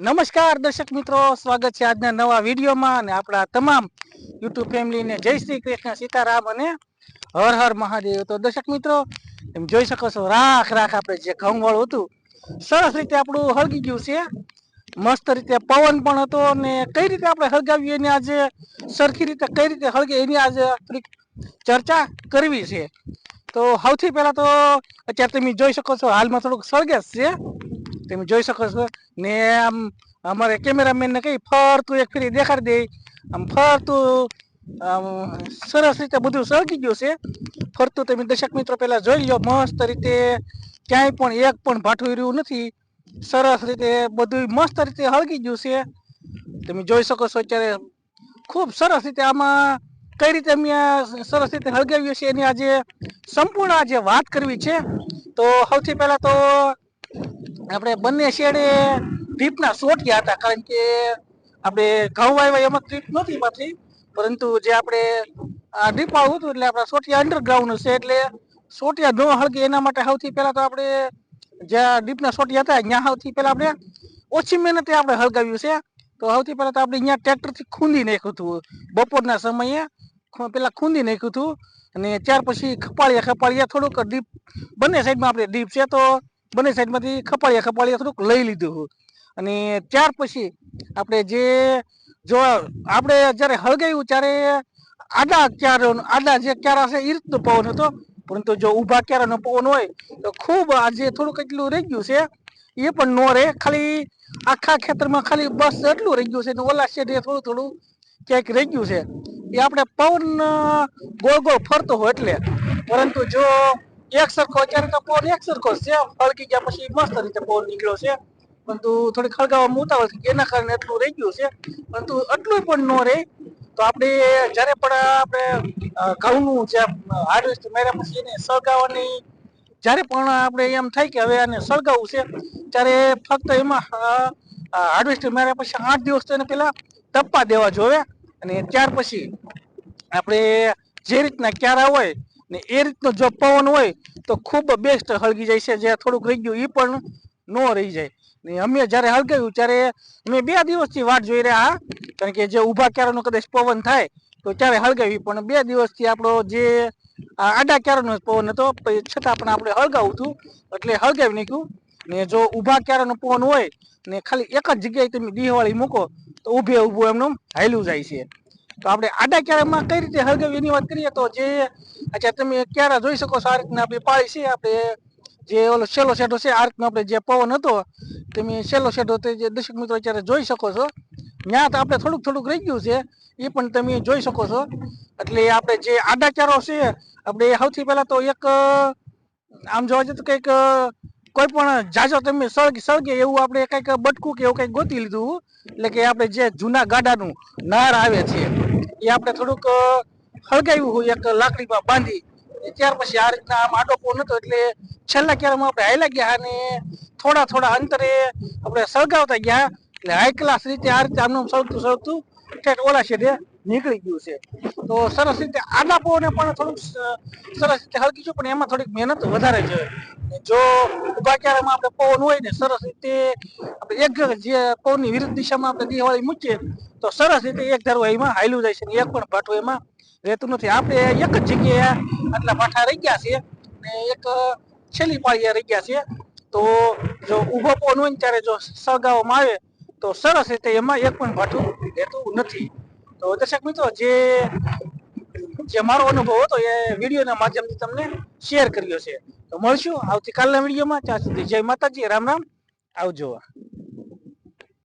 નમસ્કાર દર્શક મિત્રો, સ્વાગત છે આજના નવા વિડીયોમાં અને આપણા તમામ યુટ્યુબ ફેમિલીને જય શ્રી કૃષ્ણ, સીતારામ અને હર હર મહાદેવ. તો દર્શક મિત્રો એમ જોઈ શકો છો, રાખ રાખ આપણે જે ઘઉંવાળું હતું, સરસ રીતે આપણું હળગી ગયું છે. મસ્ત રીતે પવન પણ હતો અને કઈ રીતે આપણે હળગાવીએ એની આજે સરખી રીતે કઈ રીતે હળગે એની આજે થોડીક ચર્ચા કરવી છે. તો સૌથી પહેલાં તો અત્યારે તમે જોઈ શકો છો, હાલમાં થોડુંક સળગે છે. તમે જોઈ શકો છો. ને આમ અમારે કેમેરામેનને કહી ફરતું એક ફરી દેખાડી દે. આમ ફરતું આમ સરસ રીતે બધું સળગી ગયું છે. ફરતું તમે દર્શક મિત્રો પહેલાં જોઈ લો મસ્ત રીતે ક્યાંય પણ એક પણ ભાઠું રહ્યું નથી. સરસ રીતે બધું મસ્ત રીતે હળગી ગયું છે. તમે જોઈ શકો છો અત્યારે ખૂબ સરસ રીતે આમાં કઈ રીતે અમે સરસ રીતે હળગાવ્યું છે એની આજે સંપૂર્ણ આજે વાત કરવી છે. તો સૌથી પહેલાં તો આપણે બંને શેડે ડીપના સોટિયા હતા, કારણ કે આપણે ઘઉં આવ્યા એમાં ટ્રીપ નથી પાછી, પરંતુ જે આપણે આ ડ્રીપ આવું હતું એટલે આપણા સોટિયા અંડરગ્રાઉન્ડ છે એટલે સોટિયા ન હળગે એના માટે સૌથી પહેલા તો આપણે જ્યાં ડીપના સોટિયા હતા, ત્યાં સૌથી પહેલા આપણે ઓછી મહેનતે આપણે હળગાવ્યું છે. તો સૌથી પહેલા તો આપણે અહીંયા ટ્રેક્ટરથી ખૂંદી નાખ્યું હતું. બપોરના સમયે પેલા ખૂંદી નાખ્યું હતું અને ત્યાર પછી ખપાળિયા ખપાળિયા થોડુંક ડીપ બંને સાઈડમાં આપણે ડીપ છે, તો બંને સાઈડમાંથી ખપાળિયા ખપાળિયા થોડુંક લઈ લીધું અને ત્યાર પછી આપણે જે જો આપણે જ્યારે હળગાવ્યું ત્યારે આડા ક્યારો આડા જે ક્યારા છે એ રીતનો પવન હતો. પરંતુ જો ઊભા ક્યારાનો પવન હોય, તો ખૂબ આજે થોડુંક એટલું રહી ગયું છે. એ પણ નો રહે. ખાલી આખા ખેતરમાં ખાલી બસ એટલું રહી ગયું છે. ને ઓલા શેઢે થોડું થોડું ક્યાંક રહી ગયું છે. એ આપણે પવન ગોળ ગોળ ફરતો હોય એટલે. પરંતુ જો એક સરખો અત્યારે તો પોર એક સરખો છે હળગી ગયા પછી મસ્ત રીતે પોર નીકળ્યો છે. પરંતુ થોડી હળગાવામાં ઉતાવળ થઈ એના કારણે એટલું રહી ગયું છે. પરંતુ એટલું પણ ન રહે, તો આપણે જ્યારે પણ આપણે ઘઉંનું જે હાર્વેસ્ટ મેળ્યા પછી એને સળગાવવાની, જ્યારે પણ આપણે એમ થાય કે હવે આને સળગાવવું છે, ત્યારે ફક્ત એમાં હાર્વેસ્ટ મેળ્યા પછી આઠ દિવસ તેને પેલા તપવા દેવા જોવે અને ત્યાર પછી આપણે જે રીતના ક્યારા હોય ને એ રીતનો જો પવન હોય તો ખૂબ બેસ્ટ હળગી જાય છે. જે થોડુંક રહી ગયું એ પણ ન રહી જાય. ને અમે જ્યારે હળગાવ્યું ત્યારે અમે બે દિવસથી વાટ જોઈ રહ્યા, કારણ કે જે ઊભા ક્યારાનો કદાચ પવન થાય, તો ત્યારે હળગાવી. પણ બે દિવસથી આપણો જે આડા ક્યારાનો પવન હતો છતાં પણ આપણે હળગાવું હતું એટલે હળગાવી નાખ્યું. ને જો ઊભા ક્યારાનો પવન હોય, ને ખાલી એક જ જગ્યાએ તમે દિવાળી મૂકો, તો ઊભે ઊભું એમનું હાલ્યું જાય છે. તો આપણે આડા ક્યારામાં કઈ રીતે હળગાવી એની વાત કરીએ તો જે, અચ્છા, તમે ક્યારા જોઈ શકો છો આ રીતના આપણી પાળી છે, આપણે જે ઓલો સેલો શેડો છે, આ રીતનો આપણે જે પવન હતો, તમે સેલો શેડો તે જે દર્શક મિત્રો અત્યારે જોઈ શકો છો. ત્યાં તો આપણે થોડુંક થોડુંક રહી ગયું છે, એ પણ તમે જોઈ શકો છો. એટલે આપણે જે આડા ચારો છે, આપણે સૌથી પહેલાં તો એક, આમ જોવા જઈએ તો કંઈક, કોઈ પણ જાજો તમે સળગી સળગે એવું આપણે કંઈક બટકું કે એવું કંઈક ગોતી લીધું, એટલે કે આપણે જે જૂના ગાડાનું નાર આવે છે. એ આપણે થોડુંક હળગાવ્યું હોય એક લાકડીમાં બાંધી. ત્યાર પછી આ રીતના આમ આડો પવન હતો એટલે છેલ્લા ક્યારમાં આપણે હાલ્યા ગયા અને થોડા થોડા અંતરે આપણે સળગાવતા ગયા. એટલે હાઈ ક્લાસ રીતે આ રીતે આમનું સળગતું સળગતું ઠેઠ ઓલા શેડે નીકળી ગયું છે. તો સરસ રીતે આડા પોને પણ થોડુંક સરસ રીતે ગયું, પણ એમાં થોડીક મહેનત વધારે છે. જો ઊભા આપણે પવન હોય ને, સરસ રીતે આપણે એક જે પવનની વિરુદ્ધ દિશામાં આપણે દિવાળી મૂકીએ, તો સરસ રીતે એક ધારું એમાં હાયલું જાય છે એક પણ ભાટું એમાં રહેતું નથી. આપણે એક જ જગ્યાએ આટલા ભાઠા રહી ગયા છે ને એક છેલ્લી પાળીએ રહી ગયા છે તો જો ઊભો પવન હોય ને, ત્યારે જો સળગાવવામાં આવે, તો સરસ રીતે એમાં એક પણ ભાઠું રહેતું નથી. તો દર્શક મિત્રો, જે જે મારો અનુભવ હતો, એ વિડીયોના માધ્યમથી તમને શેર કર્યો છે. તો મળશું. આવતીકાલના વિડીયોમાં. ત્યાં સુધી જય માતાજી. રામ રામ. આવજો.